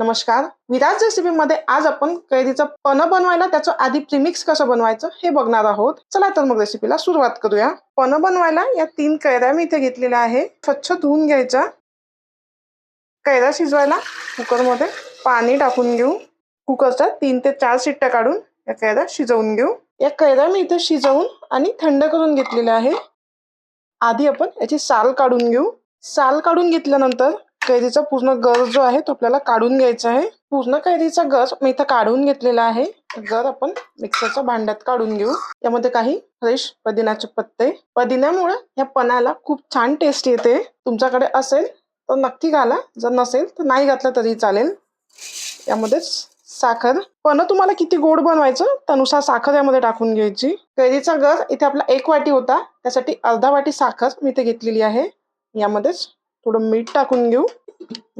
नमस्कार. विराज रेसिपी मध्ये आज आपण कैरीचं पन बनवायला त्याचं आधी प्रीमिक्स कसं बनवायचं हे बघणार आहोत. चला तर मग रेसिपीला सुरुवात करूया. पन बनवायला या तीन कैऱ्या मी इथे घेतलेल्या आहे. स्वच्छ धुवून घ्यायच्या. कैऱ्या शिजवायला कुकरमध्ये पाणी टाकून घेऊ. कुकरच्या तीन ते चार शिट्ट्या काढून या कैऱ्या शिजवून घेऊ. या कैऱ्या मी इथे शिजवून आणि थंड करून घेतलेल्या आहे. आधी आपण याची साल काढून घेऊ. साल काढून घेतल्यानंतर कैरीचा पूर्ण गर जो आहे तो आपल्याला काढून घ्यायचा आहे. पूर्ण कैरीचा गर मी इथं काढून घेतलेला आहे. गर आपण मिक्सरच्या भांड्यात काढून घेऊ. त्यामध्ये काही फ्रेश पुदिनाचे पत्ते. पुदिन्यामुळे या पणाला खूप छान टेस्ट येते. तुमच्याकडे असेल तर नक्की घाला. जर नसेल तर नाही घातलं तरी चालेल. यामध्येच साखर. पण तुम्हाला किती गोड बनवायचं त्यानुसार साखर यामध्ये टाकून घ्यायची. कैरीचा गर इथे आपला एक वाटी होता. त्यासाठी अर्धा वाटी साखर मी इथे घेतलेली आहे. यामध्येच थोडं मीठ टाकून घेऊ.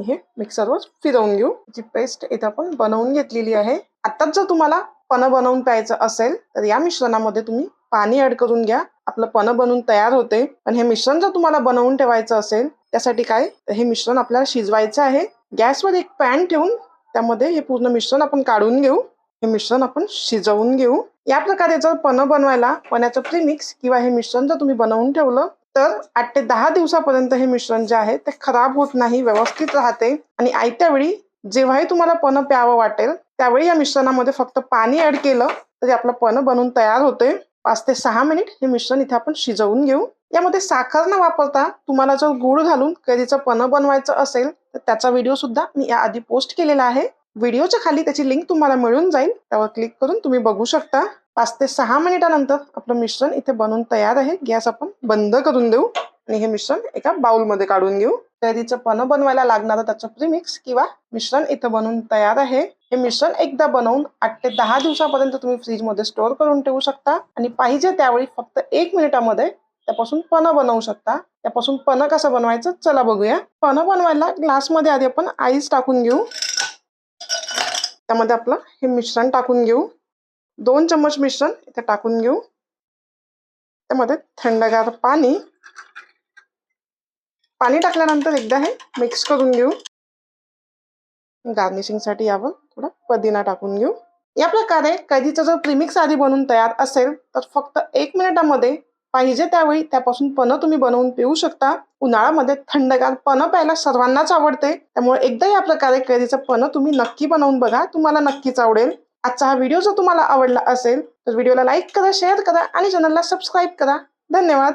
हे मिक्सरवर फिरवून घेऊ. जी पेस्ट इथं आपण बनवून घेतलेली आहे. आताच जर तुम्हाला पन बनवून प्यायचं असेल तर या मिश्रणामध्ये तुम्ही पाणी ऍड करून घ्या. आपलं पन बनवून तयार होते. पण हे मिश्रण जर तुम्हाला बनवून ठेवायचं असेल त्यासाठी काय? हे मिश्रण आपल्याला शिजवायचं आहे. गॅसवर एक पॅन ठेवून त्यामध्ये हे पूर्ण मिश्रण आपण काढून घेऊ. हे मिश्रण आपण शिजवून घेऊ. या प्रकारे जर पन बनवायला पण्याचं प्रीमिक्स किंवा हे मिश्रण जर तुम्ही बनवून ठेवलं तर आठ ते दहा दिवसापर्यंत हे मिश्रण जे आहे ते खराब होत नाही व्यवस्थित राहते. आणि आयत्या वेळी जेव्हाही तुम्हाला पन प्यावं वाटेल त्यावेळी या मिश्रणामध्ये फक्त पाणी ऍड केलं तरी आपलं पन बनवून तयार होते. पाच ते सहा मिनिट हे मिश्रण इथे आपण शिजवून घेऊ. यामध्ये साखर न वापरता तुम्हाला जर गुळ घालून कैरीचं पन बनवायचं असेल तर त्याचा व्हिडिओ सुद्धा मी याआधी पोस्ट केलेला आहे. व्हिडिओच्या खाली त्याची लिंक तुम्हाला मिळून जाईल. त्यावर क्लिक करून तुम्ही बघू शकता. पाच ते सहा मिनिटानंतर आपलं मिश्रण इथे बनवून तयार आहे. गॅस आपण बंद करून देऊ आणि हे मिश्रण एका बाउलमध्ये काढून घेऊ. कैरीचं पन बनवायला लागणारं त्याचं प्रीमिक्स किंवा मिश्रण इथं बनवून तयार आहे. हे मिश्रण एकदा बनवून आठ ते दहा दिवसापर्यंत तुम्ही फ्रीजमध्ये स्टोअर करून ठेवू शकता आणि पाहिजे त्यावेळी फक्त एक मिनिटामध्ये त्यापासून पन बनवू शकता. त्यापासून पन कसं बनवायचं चला बघूया. पन बनवायला ग्लासमध्ये आधी आपण आईस टाकून घेऊ. त्यामध्ये आपलं हे मिश्रण टाकून घेऊ. दोन चम्मच मिश्रण इथे टाकून घेऊ. त्यामध्ये थंडगार पाणी. पाणी टाकल्यानंतर एकदा हे मिक्स करून घेऊ. गार्निशिंगसाठी यावं यावर थोडा टाकून घेऊ. या प्रकारे कैदीचा जर प्रीमिक्स आधी बनवून तयार असेल तर फक्त एक मिनिटामध्ये पाहिजे त्यावेळी त्यापासून पन तुम्ही बनवून पिऊ शकता. उन्हाळ्यामध्ये थंडगार पन प्यायला सर्वांनाच आवडते. त्यामुळे एकदा या प्रकारे कैरीचं पन तुम्ही नक्की बनवून बघा. तुम्हाला नक्कीच आवडेल. आजचा हा व्हिडिओ जर तुम्हाला आवडला असेल तर व्हिडिओला लाईक करा शेअर करा आणि चॅनलला सबस्क्राईब करा. धन्यवाद.